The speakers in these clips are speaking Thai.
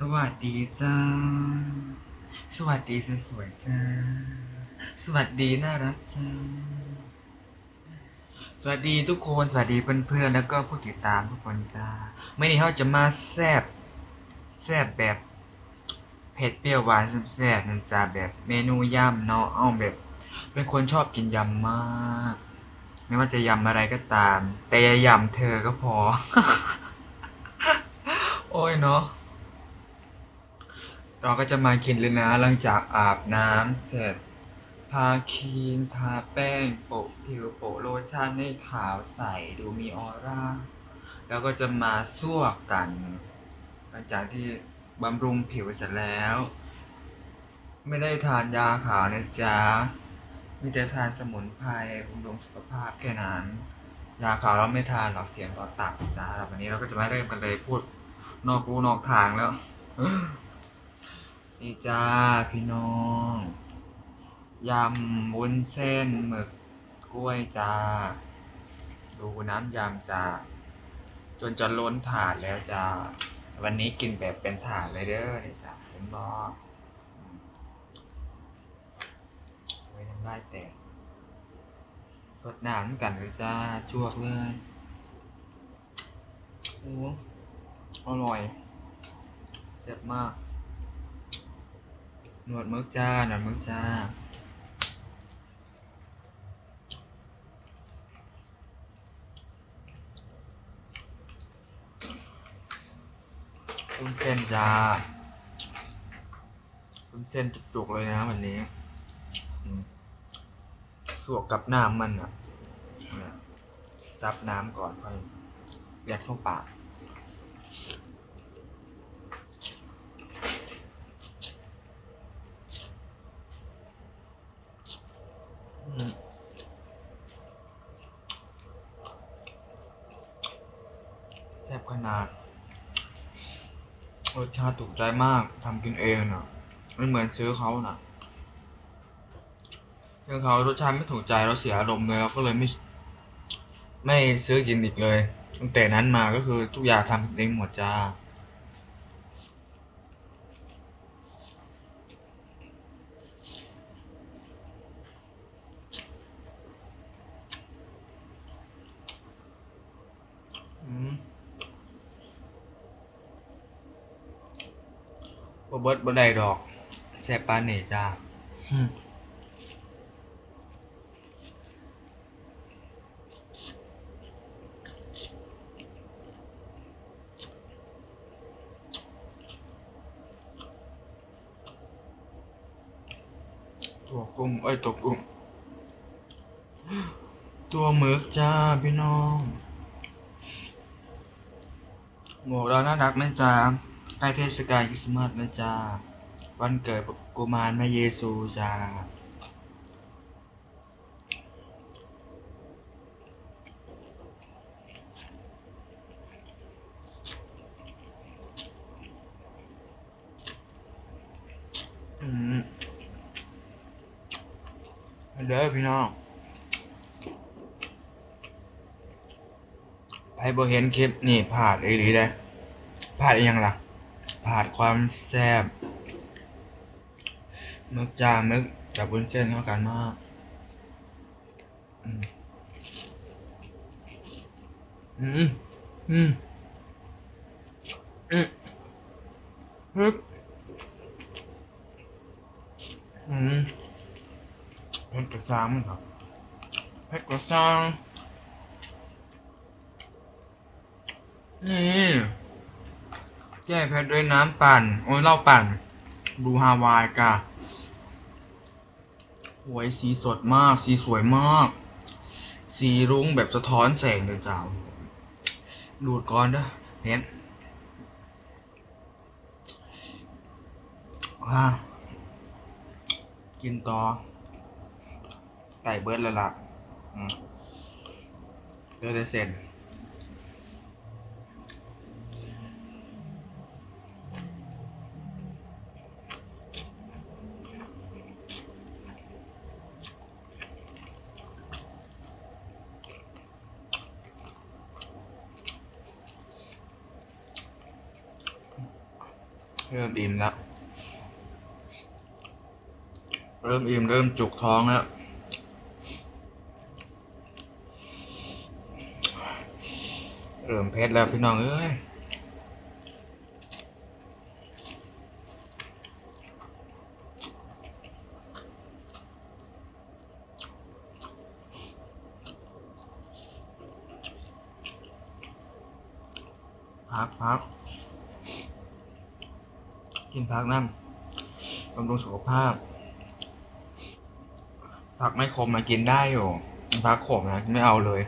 สวัสดีจ้า สวัสดีสวยๆจ้า สวัสดีน่ารักจ้า สวัสดีทุกคน สวัสดีเพื่อนๆ แล้วก็ผู้ติดตามทุกคนจ้า ไม่นี้เขาจะมาแซบแซบแบบเผ็ดเปรี้ยวหวานแซ่บๆนั่นจ้าแบบเมนูยำเนาะเอาแบบ เป็นคนชอบกินยำมาก ไม่ว่าจะยำอะไรก็ตาม แต่อย่ายำเธอก็พอ โอ้ยเนาะ เราก็จะมากินเลยนะหลังจากอาบน้ำเสร็จ ทาครีมทาแป้งโปะผิวโปะโลชั่นให้ขาวใสดูมีออร่า แล้วก็จะมาซั่วกัน หลังจากที่บำรุงผิวเสร็จแล้ว ไม่ได้ทานยาขาวนะจ๊ะมีแต่ทานสมุนไพรบำรุงสุขภาพแค่นั้น ยาขาวเราไม่ทานหรอกเสียงต่อตับจ้าแล้ววันนี้เราก็จะมาเริ่มกันเลยพูดนอกรูนอกทางแล้ว นี่จ้าพี่น้อง ยำวุ้นเส้นหมึกกล้วยจ้า ดูน้ำยำจ้า จนจะล้นถาดแล้วจ้า วันนี้กินแบบเป็นถาดเลยเด้อนี่จ้าเห็นบอโอ้น้ำลายแตก สดน้ำกันเลยจ้าจวกเลยโอ้อร่อย เจ็บมาก หนวดมึกจ้า หนวดมึกจ้า คุณเส้นจ้า คุณเส้นจุกๆเลยนะวันนี้ สวกกับน้ำมันอะ ซับน้ำก่อนค่อยยัดเข้าปาก อืมแซ่บขนาด รสชาติถูกใจมากทำกินเองน่ะไม่เหมือนซื้อเขาน่ะซื้อเขารสชาติไม่ถูกใจเราเสียอารมณ์เลยเราก็เลยไม่ไม่ซื้อกินอีกเลยตั้งแต่นั้นมาก็คือทุกอย่างทำเองหมดจ้า อืม บ่เบิดบ่ได้ดอกแซ่บปานนี่จ้าอืมตัวกุ้งเอ้ยตัวกุ้งตัวหมึกจ้าพี่น้องหมวกเราน่ารักไหมจ้า ใกล้เทศกาลคริสต์มาสนะจ้า วันเกิดกุมารแม่เยซูจ้าอืมเด้อพี่น้องไปบ่เห็นคลิปนี่ผ่านอีหลีได้ผ่านอีหยังล่ะ ผ่านความแซ่บมึกจามึกกับบุญเส้นเข้ากันมากอืมอืมอืมอืมมึกอืมเพชรกระซังมั้งครับเพชรกระซังนี่ แก้เพชรด้วยน้ำปั่น โอ้ยเหล้าปั่นบลูฮาวายกะหวยสีสดมาก สีสวยมาก สีรุ้งแบบสะท้อนแสงเลยจ้าดูดก่อนเด้อเพชรอ่ากินต่อไก่เบิร์ดแล้วล่ะเดี๋ยวได้เสร็จ เริ่มอิ่มแล้ว เริ่มอิ่มเริ่มจุกท้องแล้วเริ่มเผ็ดแล้วพี่น้องเอ้ยพักพัก กินพักน้ำบำรุงสุขภาพ ผักไม่ขมมากินได้อยู่ผักขมนะไม่เอาเลย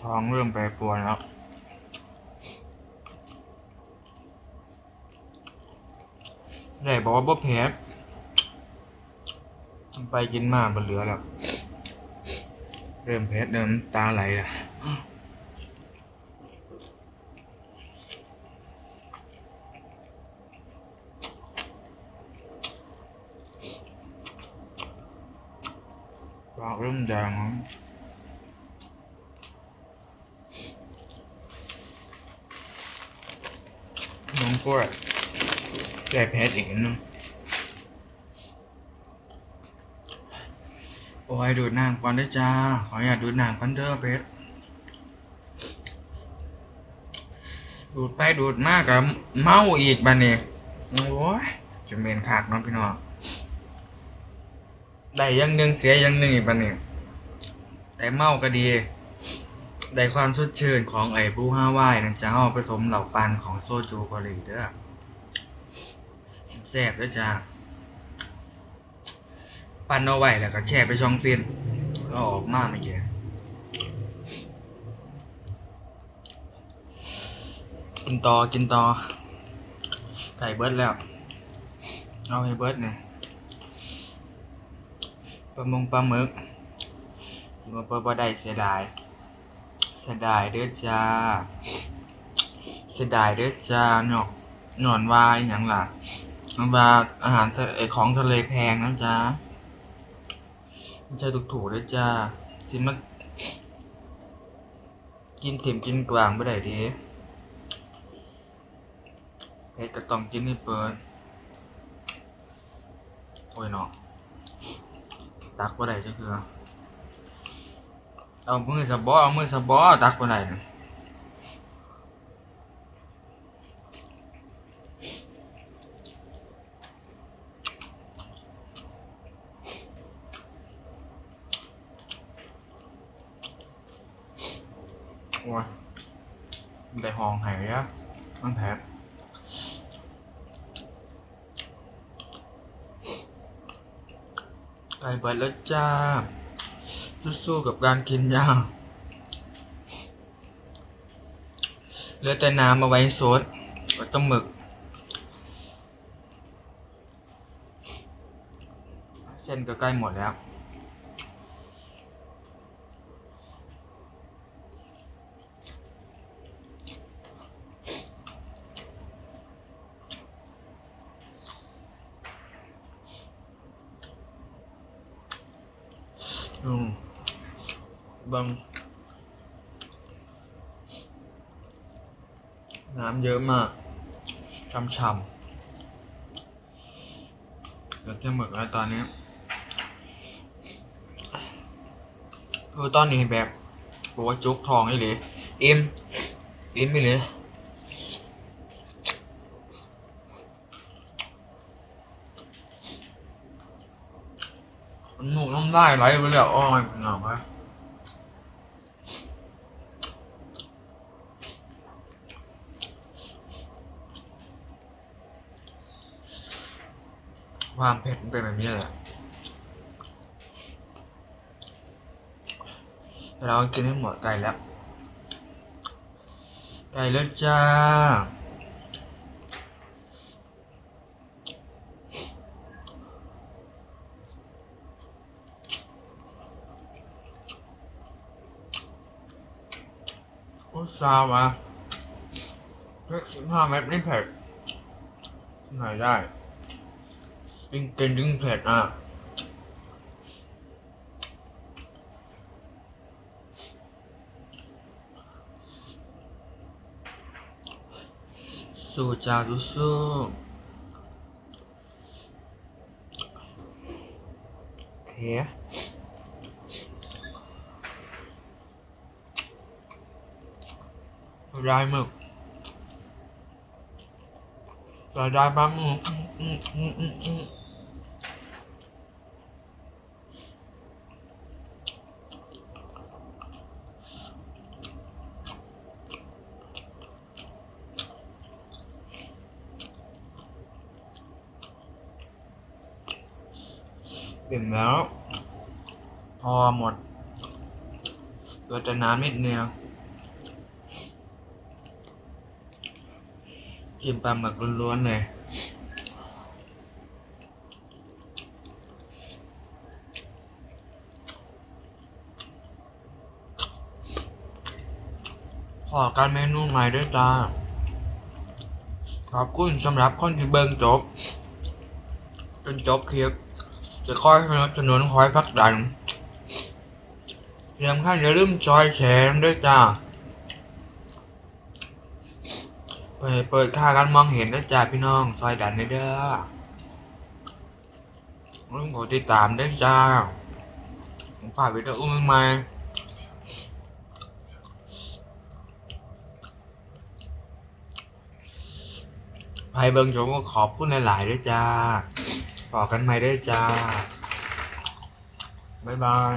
ท้องเริ่มแปรปรวนแล้วได้บอกว่าบ่แพ้ ไปกินมาบนเหลือแล้ว เริ่มแพ้เริ่มตาไหลละปากเริ่มแดงแล้วน้องกล้วยแก้แพ้อีกนิด นึงโอ้ยดูดน้ำก่อนด้วยจ้า ขออยาตดูดน้ำกันเด้อเพชรดูดไปดูดมากกับเมาอีกบันนี้โอ้ยจะเมนขากน้องพี่น้องได้ยังหนึ่งเสียยังหนึ่งอีกบันนี้แต่เมาก็ดี ได้ความสดชื่นของไอ้บลูฮาวายนะจ๊ะเอาผสมเหล่าปันของโซจูเกาหลีเด้อแซ่บด้วยจ้า ปั้นเอาไว้แล้วก็แช่ไปช่องเฟินก็ออกมาไม่เกี่กินต่อกินต่อไก่เบิร์ดแล้ว เอาให้เบิร์ดเนี่ยปลามงปลาหมึกกินมาเปิดบ่ได้เสียดายเสียดายเด้อจ้าเสียดายเด้อจ้าเนาะหนอนวายอย่างล่ะมันว่าอาหารทะไอของทะเลแพงนะจ๊ะ ใช่ถูกๆด้วยจ้าจินมากินเต็มกินกลางไม่ได้ดีเพชรก็ต้องกินนี่เปิดโอ้ยเนาะตักบ่ได้จ้าคือเอามือสะบอเอามือสะบอตักบ่ได้นะโอ้ย ได้ห้องไห้อะมันแผลไก่เบิดแล้วจ้า สู้ๆกับการกินยาเหลือแต่น้ำมาไว้ซดก็ต้องหมึกเส้นก็ใกล้หมดแล้ว อืม บางน้ำเยอะมากช่ำๆเหลือแค่หมึกแล้วตอนนี้คือตอนนี้แบบบอกว่าจุกทองไอ้เลยเอ็มเอ็มไปเลยหนูน้ำได้ไหลไปแล้วอ้อยหนาวไหม ความเผ็ดมันเป็นแบบนี้แหละ เรากินให้หมดไก่แล้ว ไก่แล้วจ้าโอ้ซาวมาเพ็กสิบห้าเม็ดนี่เผ็ดไหนได้ ยิ่งเป็นยิ่งเผ็ดอะสู้จ้าสู้สู้เคลายหมึกลายได้ปั๊มอืมอืมอืมอืมอืม เห็นแล้ว พอหมด ตัวจะน้ำนิดเดียวจิ้มปลาหมึกล้วนๆเลยขอการเมนูใหม่ด้วยจ้าขอบคุณสำหรับคนที่เบิ่งจบ จนจบคลิป จะคอยสนับสนุนคอยพักดันที่สำคัญอย่าลืมจอยแชร์ด้วยจ้าเปิดเปิดค่าการมองเห็นด้วยจ้าพี่น้องซอยดันได้เด้อลืมกดติดตามด้วยจ้าผมฝากวิดีโอใหม่ๆไพเบิงโจก็ขอบคุณหลายๆด้วยจ้า บอกันใหม่ด้วยจ้า บ๊ายบาย